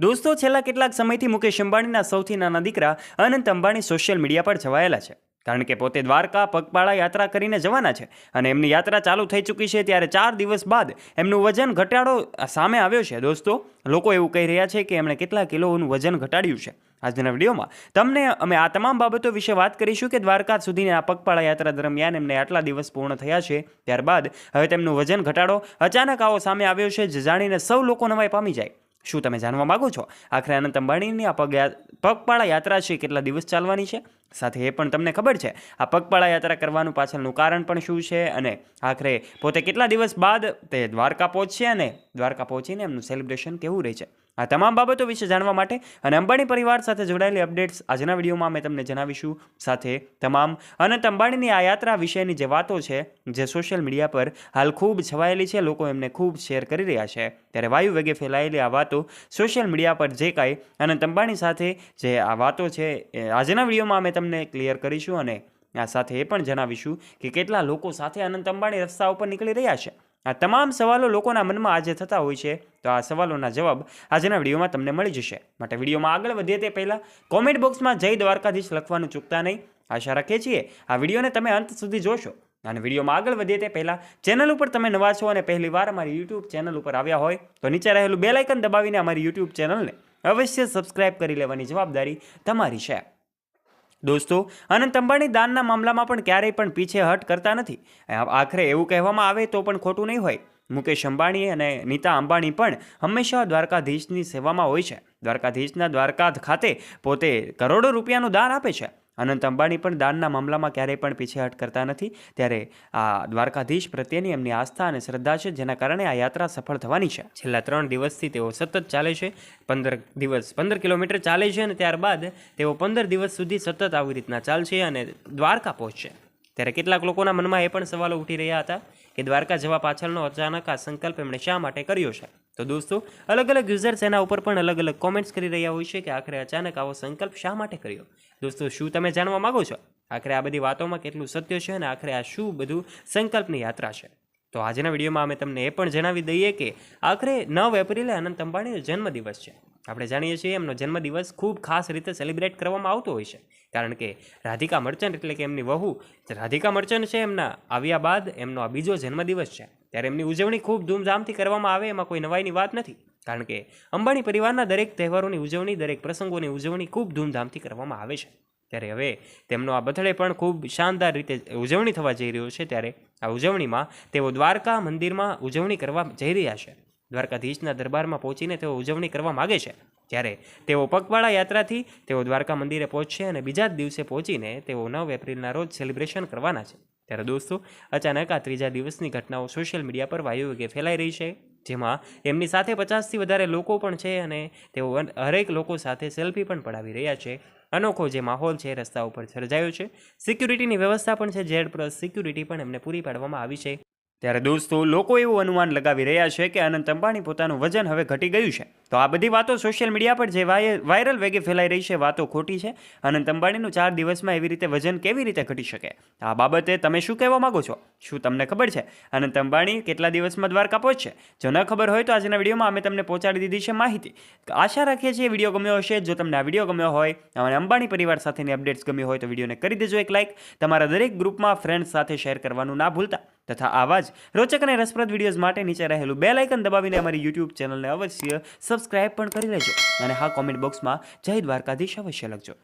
દોસ્તો, છેલ્લા કેટલાક સમયથી મુકેશ અંબાણીના સૌથી નાના દીકરા અનંત અંબાણી સોશિયલ મીડિયા પર છવાયેલા છે. કારણ કે પોતે દ્વારકા પગપાળા યાત્રા કરીને જવાના છે અને એમની યાત્રા ચાલુ થઈ ચૂકી છે ત્યારે ચાર દિવસ બાદ એમનું વજન ઘટાડો સામે આવ્યો છે. દોસ્તો, લોકો એવું કહી રહ્યા છે કે એમણે કેટલા કિલોનું વજન ઘટાડ્યું છે. આજના વિડીયોમાં તમને અમે આ તમામ બાબતો વિશે વાત કરીશું કે દ્વારકા સુધીની આ પગપાળા યાત્રા દરમિયાન એમને આટલા દિવસ પૂર્ણ થયા છે. ત્યારબાદ હવે તેમનું વજન ઘટાડો અચાનક આવો સામે આવ્યો છે, જે જાણીને સૌ લોકો નવાઈ પામી જાય. શું તમે જાણવા માગો છો? આખરે અનંત અંબાણીની આ પગ પગપાળા યાત્રા છે, કેટલા દિવસ ચાલવાની છે? સાથે એ પણ તમને ખબર છે, આ પગપાળા યાત્રા કરવાનું પાછળનું કારણ પણ શું છે? અને આખરે પોતે કેટલા દિવસ બાદ તે દ્વારકા પહોંચશે અને દ્વારકા પહોંચીને એમનું સેલિબ્રેશન કેવું રહે છે આ તમામ બાબતો વિશે જાણવા માટે અને અંબાણી પરિવાર સાથે જોડાયેલી અપડેટ્સ આજના વિડીયોમાં અમે તમને જણાવીશું. સાથે તમામ અનંત અંબાણીની આ યાત્રા વિશેની જે વાતો છે, જે સોશિયલ મીડિયા પર હાલ ખૂબ છવાયેલી છે, લોકો એમને ખૂબ શેર કરી રહ્યા છે. ત્યારે વાયુ વેગે ફેલાયેલી આ વાતો સોશિયલ મીડિયા પર જે કાંઈ અનંત અંબાણી સાથે જે આ વાતો છે આજના વિડીયોમાં અમે તમને ક્લિયર કરીશું અને આ સાથે એ પણ જણાવીશું કે કેટલા લોકો સાથે અનંત અંબાણી રસ્તા ઉપર નીકળી રહ્યા છે. આ તમામ સવાલો લોકોના મનમાં આજે થતા હોય છે, તો આ સવાલોના જવાબ આજના વિડીયોમાં તમને મળી જશે. માટે વિડીયોમાં આગળ વધીએ તે પહેલાં કોમેન્ટ બોક્સમાં જય દ્વારકાધીશ લખવાનું ચૂકતા નહીં. આશા રાખીએ છીએ આ વિડીયોને તમે અંત સુધી જોશો. અને વિડીયોમાં આગળ વધીએ તે પહેલાં ચેનલ ઉપર તમે નવા છો અને પહેલી વાર અમારી યુટ્યુબ ચેનલ ઉપર આવ્યા હોય, તો નીચે રહેલું બેલાઇકન દબાવીને અમારી યુટ્યુબ ચેનલને અવશ્ય સબસ્ક્રાઇબ કરી લેવાની જવાબદારી તમારી છે. દોસ્તો, અનંત અંબાણી દાનના મામલામાં પણ ક્યારેય પણ પીછે હટ કરતા નથી. આખરે એવું કહેવામાં આવે તો પણ ખોટું નહીં હોય. મુકેશ અંબાણી અને નીતા અંબાણી પણ હંમેશા દ્વારકાધીશની સેવામાં હોય છે. દ્વારકાધીશના દ્વારકા ખાતે પોતે કરોડો રૂપિયાનું દાન આપે છે. અનંત અંબાણી પણ દાનના મામલામાં ક્યારેય પણ પીછેહટ કરતા નથી. ત્યારે આ દ્વારકાધીશ પ્રત્યેની એમની આસ્થા અને શ્રદ્ધા છે, જેના કારણે આ યાત્રા સફળ થવાની છે. છેલ્લા ત્રણ દિવસથી તેઓ સતત ચાલે છે. પંદર દિવસ, પંદર કિલોમીટર ચાલે છે અને ત્યારબાદ તેઓ પંદર દિવસ સુધી સતત આવી રીતના ચાલશે અને દ્વારકા પહોંચશે. ત્યારે કેટલાક લોકોના મનમાં એ પણ સવાલો ઉઠી રહ્યા હતા કે દ્વારકા જવા પાછળનો અચાનક આ સંકલ્પ એમણે શા માટે કર્યો છે? તો દોસ્તો, અલગ અલગ યુઝર્સ એના ઉપર પણ અલગ અલગ કોમેન્ટ્સ કરી રહ્યા હોય છે કે આખરે અચાનક આવો સંકલ્પ શા માટે કર્યો? દોસ્તો, શું તમે જાણવા માંગો છો? આખરે આ બધી વાતોમાં કેટલું સત્ય છે અને આખરે આ શું બધું સંકલ્પની યાત્રા છે? તો આજના વિડીયોમાં અમે તમને એ પણ જણાવી દઈએ કે આખરે નવ એપ્રિલે અનંત અંબાણીનો જન્મદિવસ છે. આપણે જાણીએ છીએ એમનો જન્મદિવસ ખૂબ ખાસ રીતે સેલિબ્રેટ કરવામાં આવતો હોય છે. કારણ કે રાધિકા મર્ચન્ટ એટલે કે એમની વહુ રાધિકા મર્ચન્ટ છે એમના આવ્યા બાદ એમનો આ બીજો જન્મદિવસ છે. ત્યારે એમની ઉજવણી ખૂબ ધૂમધામથી કરવામાં આવે, એમાં કોઈ નવાઈની વાત નથી. કારણ કે અંબાણી પરિવારના દરેક તહેવારોની ઉજવણી, દરેક પ્રસંગોની ઉજવણી ખૂબ ધૂમધામથી કરવામાં આવે છે. ત્યારે હવે તેમનો આ બર્થડે પણ ખૂબ શાનદાર રીતે ઉજવણી થવા જઈ રહ્યો છે. ત્યારે આ ઉજવણીમાં તેઓ દ્વારકા મંદિરમાં ઉજવણી કરવા જઈ રહ્યા છે. દ્વારકાધીશના દરબારમાં પહોંચીને તેઓ ઉજવણી કરવા માગે છે. જ્યારે તેઓ પગપાળા યાત્રાથી તેઓ દ્વારકા મંદિરે પહોંચશે અને બીજા જ દિવસે પહોંચીને તેઓ નવ એપ્રિલના રોજ સેલિબ્રેશન કરવાના છે. ત્યારે દોસ્તો, અચાનક આ ત્રીજા દિવસની ઘટનાઓ સોશિયલ મીડિયા પર વાયુવેગે ફેલાઈ રહી છે, જેમાં એમની સાથે પચાસથી વધારે લોકો પણ છે અને તેઓ હરેક લોકો સાથે સેલ્ફી પણ પડાવી રહ્યા છે. અનોખો જે માહોલ છે, રસ્તા ઉપર સર્જાયો છે. સિક્યુરિટીની વ્યવસ્થા પણ છે જેડ પ્લસ સિક્યુરિટી પણ એમને પૂરી પાડવામાં આવી છે. ત્યારે દોસ્તો લોકો એવું અનુમાન લગાવી રહ્યા છે કે અનંત અંબાણી પોતાનું વજન હવે ઘટી ગયું છે. તો આ બધી વાતો સોશિયલ મીડિયા પર જે વાય- વાયરલ વેગે ફેલાઈ રહી છે, વાતો ખોટી છે અનંત અંબાણીનું ચાર દિવસમાં એવી રીતે વજન કેવી રીતે ઘટી શકે? આ બાબતે તમે શું કહેવા માગો છો? શું તમને ખબર છે? અનંત અંબાણી કેટલા દિવસમાં દ્વારકા પહોંચશે? જો ન ખબર હોય તો આજના વિડીયોમાં અમે તમને પહોંચાડી દીધી છે માહિતી. આશા રાખીએ છીએ વીડિયો ગમ્યો હશે. જો તમને આ વીડિયો ગમ્યો હોય અને અંબાણી પરિવાર સાથેની અપડેટ્સ ગમી હોય તો વિડીયોને કરી દેજો એક લાઇક તમારા દરેક ગ્રુપમાં ફ્રેન્ડ્સ સાથે શેર કરવાનું ના ભૂલતા. તથા આવા જ રોચક અને રસપ્રદ વિડીયોઝ માટે નીચે રહેલું બે લાઇકન દબાવીને અમારી યુટ્યુબ ચેનલને અવશ્ય સબસ્ક્રાઇબ પણ કરી લેજો અને હા કોમેન્ટ બોક્સમાં જય દ્વારકાધીશ અવશ્ય લખજો.